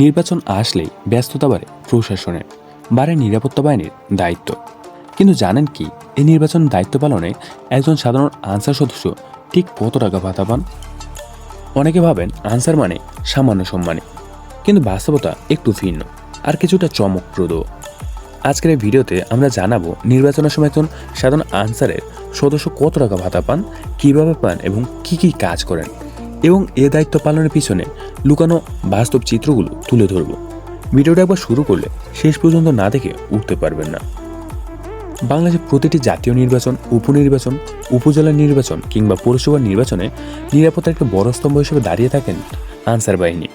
নির্বাচন আসলেই ব্যস্ততা বাড়ে প্রশাসনের বাড়ে নিরাপত্তা বাহিনীর দায়িত্ব। কিন্তু জানেন কি, এই নির্বাচন দায়িত্ব পালনে একজন সাধারণ আনসার সদস্য ঠিক কত টাকা ভাতা পান অনেকে ভাবেন আনসার মানে সামান্য সম্মানে, কিন্তু বাস্তবতা একটু ভিন্ন আর কিছুটা চমকপ্রদ আজকের এই ভিডিওতে আমরা জানাব নির্বাচনের সময় একজন সাধারণ আনসারের সদস্য কত টাকা ভাতা পান কীভাবে পান এবং কি কি কাজ করেন। এবং এ দায়িত্ব পালনের পিছনে লুকানো বাস্তব চিত্রগুলো তুলে ধরব। ভিডিওটা একবার শুরু করলে শেষ পর্যন্ত না দেখে উঠতে পারবেন না। বাংলাদেশের প্রতিটি জাতীয় নির্বাচন, উপনির্বাচন, উপজেলা নির্বাচন কিংবা পৌরসভা নির্বাচনে নিরাপত্তার একটা বড় স্তম্ভ হিসেবে দাঁড়িয়ে থাকেন আনসার বাহিনী।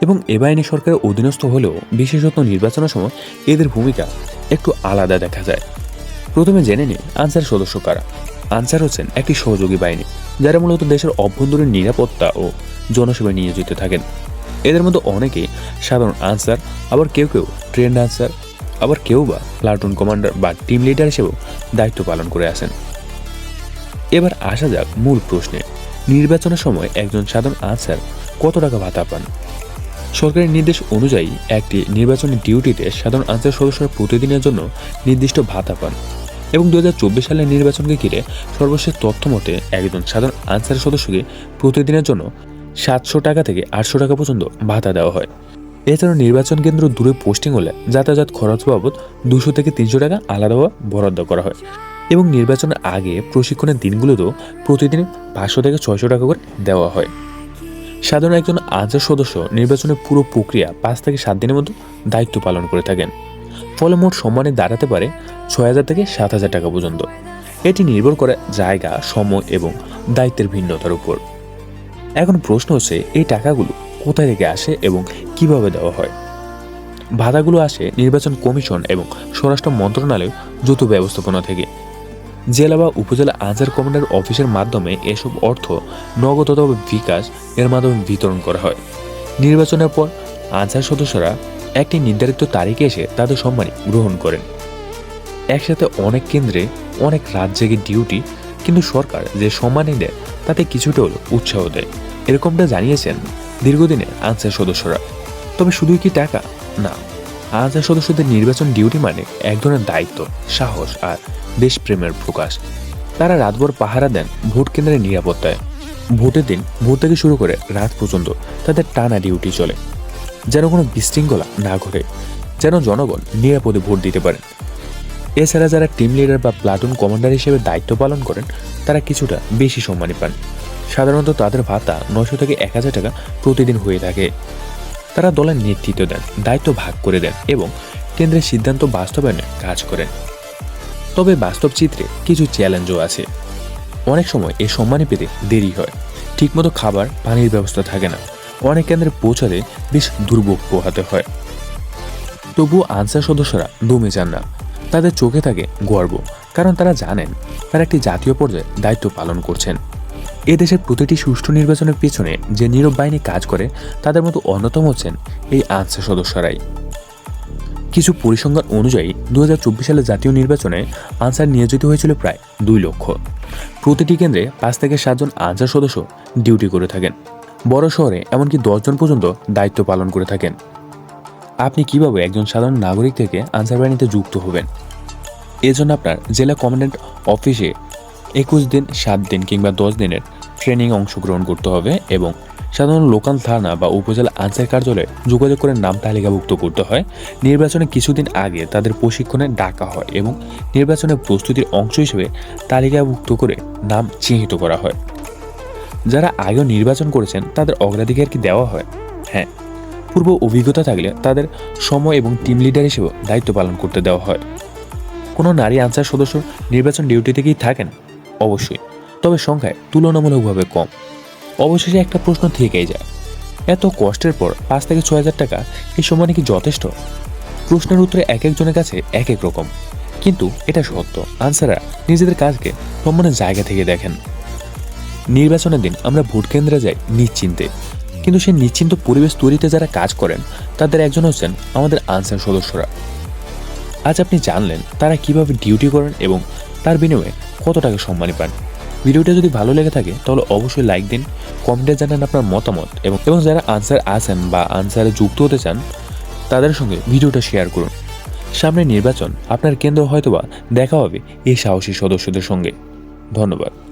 এবং এ বাহিনী সরকারের অধীনস্থ হলেও বিশেষত নির্বাচনের সময় এদের ভূমিকা একটু আলাদা দেখা যায়। প্রথমে জেনে নিই আনসার সদস্য কারা। আনসার হচ্ছেন একটি সহযোগী বাহিনী, যারা মূলত দেশের অভ্যন্তরীণ নিরাপত্তা ও জনসেবায় নিয়োজিত থাকেন। এদের মধ্যে অনেকেই সাধারণ আনসার, আবার কেউ কেউ ট্রেন্ড আনসার, আবার কেউ বা প্লাটুন কমান্ডার বা টিম লিডার হিসেবেও দায়িত্ব পালন করে আসেন। এবার আসা যাক মূল প্রশ্নে, নির্বাচনের সময় একজন সাধারণ আনসার কত টাকা ভাতা পান? সরকারের নির্দেশ অনুযায়ী একটি নির্বাচনী ডিউটিতে সাধারণ আনসার সদস্যরা প্রতিদিনের জন্য নির্দিষ্ট ভাতা পান। এবং দু হাজার চব্বিশ সালের নির্বাচনকে ঘিরে সর্বশেষ তথ্য মতে একজন সাধারণ আনসারের সদস্যকে প্রতিদিনের জন্য সাতশো টাকা থেকে আটশো টাকা পর্যন্ত ভাতা দেওয়া হয়। এছাড়াও নির্বাচন কেন্দ্র দূরে পোস্টিং হলে যাতায়াত খরচ বাবদ দুশো থেকে তিনশো টাকা আলাদাভাবে বরাদ্দ করা হয়। এবং নির্বাচনের আগে প্রশিক্ষণের দিনগুলোতেও প্রতিদিন পাঁচশো থেকে ছয়শো টাকা করে দেওয়া হয়। সাধারণ একজন আনসার সদস্য নির্বাচনের পুরো প্রক্রিয়া পাঁচ থেকে সাত দিনের মতো দায়িত্ব পালন করে থাকেন। ফলে মোট সম্মানে দাঁড়াতে পারে ছয় হাজার থেকে সাত হাজার টাকা পর্যন্ত। এটি নির্ভর করে জায়গা, সময় এবং দায়িত্বের ভিন্নতার উপর। এখন প্রশ্ন হচ্ছে, এই টাকাগুলো কোথায় থেকে আসে এবং কীভাবে দেওয়া হয়? ভাতাগুলো আসে নির্বাচন কমিশন এবং স্বরাষ্ট্র মন্ত্রণালয় যৌথ ব্যবস্থাপনা থেকে। জেলা বা উপজেলা আনসার কমান্ডার অফিসের মাধ্যমে এসব অর্থ নগদ বিকাশ এর মাধ্যমে বিতরণ করা হয়। নির্বাচনের পর আনসার সদস্যরা একটি নির্ধারিত তারিখে এসে তাদের সম্মানী গ্রহণ করেন। একসাথে অনেক কেন্দ্রে, অনেক রাত জেগে ডিউটি, কিন্তু সরকার যে সম্মানী দেয়, তাতে কিছুটা হলেও উৎসাহ দেয়। এরকমটা জানিয়েছেন দীর্ঘদিনের আনসার সদস্যরা। তবে শুধুই কি টাকা? না, আনসার সদস্যদের নির্বাচন ডিউটি মানে এক ধরনের দায়িত্ব, সাহস আর দেশপ্রেমের প্রকাশ। তারা রাতভর পাহারা দেন ভোট কেন্দ্রের নিরাপত্তায়। ভোটের দিন ভোট থেকে শুরু করে রাত পর্যন্ত তাদের টানা ডিউটি চলে। যেন কোনো বিশৃঙ্খলা না ঘটে, যেন জনগণ নিরাপদে ভোট দিতে পারেন। এছাড়া যারা টিম লিডার বা প্লাটুন কমান্ডার হিসেবে দায়িত্ব পালন করেন, তারা কিছুটা বেশি সম্মানী পান। সাধারণত তাদের ভাতা নয়শো থেকে এক হাজার টাকা প্রতিদিন হয়ে থাকে। তারা দলের নেতৃত্ব দেন, দায়িত্ব ভাগ করে দেন এবং কেন্দ্রের সিদ্ধান্ত বাস্তবায়নে কাজ করেন। তবে বাস্তব চিত্রে কিছু চ্যালেঞ্জও আছে। অনেক সময় এই সম্মানী পেতে দেরি হয়। ঠিকমতো খাবার, পানির ব্যবস্থা থাকে না। অনেক কেন্দ্রে পৌঁছাতে বেশ দুর্ভোগ পোহাতে হয়। তবুও আনসার সদস্যরা দমে যান না। তাদের চোখে থাকে গর্ব, কারণ তারা জানেন তারা একটি জাতীয় পর্যায়ে দায়িত্ব পালন করছেন। এ দেশের প্রতিটি সুষ্ঠু নির্বাচনের পেছনে যে নীরব বাহিনী কাজ করে, তাদের মতো অন্যতম হচ্ছেন এই আনসার সদস্যরাই। কিছু পরিসংখ্যান অনুযায়ী দু সালের জাতীয় নির্বাচনে আনসার নিয়োজিত হয়েছিল প্রায় দুই লক্ষ। প্রতিটি কেন্দ্রে পাঁচ থেকে সাতজন আনসার সদস্য ডিউটি করে থাকেন। বড় শহরে এমনকি দশজন পর্যন্ত দায়িত্ব পালন করে থাকেন। আপনি কীভাবে একজন সাধারণ নাগরিক থেকে আনসার বাহিনীতে যুক্ত হবেন? এজন্য আপনার জেলা কমান্ড্যান্ট অফিসে একুশ দিন, সাত দিন কিংবা দশ দিনের ট্রেনিং অংশগ্রহণ করতে হবে এবং সাধারণ লোকাল থানা বা উপজেলা আনসার কার্যালয়ে যোগাযোগ করে নাম তালিকাভুক্ত করতে হয়। নির্বাচনে কিছুদিন আগে তাদের প্রশিক্ষণে ডাকা হয় এবং নির্বাচনের প্রস্তুতির অংশ হিসেবে তালিকাভুক্ত করে নাম চিহ্নিত করা হয়। যারা আগেও নির্বাচন করেছেন, তাদের অগ্রাধিকার কি দেওয়া হয়? হ্যাঁ পূর্ব অভিজ্ঞতা থাকলে তাদের সময় এবং টিম লিডার হিসেবেও দায়িত্ব পালন করতে দেওয়া হয়। কোনো নারী আনসার সদস্য নির্বাচন ডিউটিতে কি থাকেন? অবশ্যই, তবে সংখ্যায় তুলনামূলকভাবে কম। অবশেষে একটা প্রশ্ন থেকেই যায়, এত কষ্টের পর পাঁচ থেকে ছয় হাজার টাকা এই সময় কি যথেষ্ট? প্রশ্নের উত্তরে এক একজনের কাছে এক এক রকম, কিন্তু এটা সত্য। আনসাররা নিজেদের কাজকে সম্মানের জায়গা থেকে দেখেন। নির্বাচনের দিন আমরা ভোট কেন্দ্রে যাই নিশ্চিন্তে। কিন্তু সেই নিশ্চিন্ত পরিবেশ তৈরিতে যারা কাজ করেন, তাদের একজন হচ্ছেন আমাদের আনসার সদস্যরা। আজ আপনি জানলেন তারা কীভাবে ডিউটি করেন এবং তার বিনিময়ে কত টাকা সম্মানী পান। ভিডিওটা যদি ভালো লেগে থাকে, তাহলে অবশ্যই লাইক দিন, কমেন্টে জানান আপনার মতামত এবং এবং যারা আনসার আছেন বা আনসারে যুক্ত হতে চান, তাদের সঙ্গে ভিডিওটা শেয়ার করুন। সামনে নির্বাচন, আপনার কেন্দ্র হয়তোবা দেখা হবে এই সাহসী সদস্যদের সঙ্গে। ধন্যবাদ।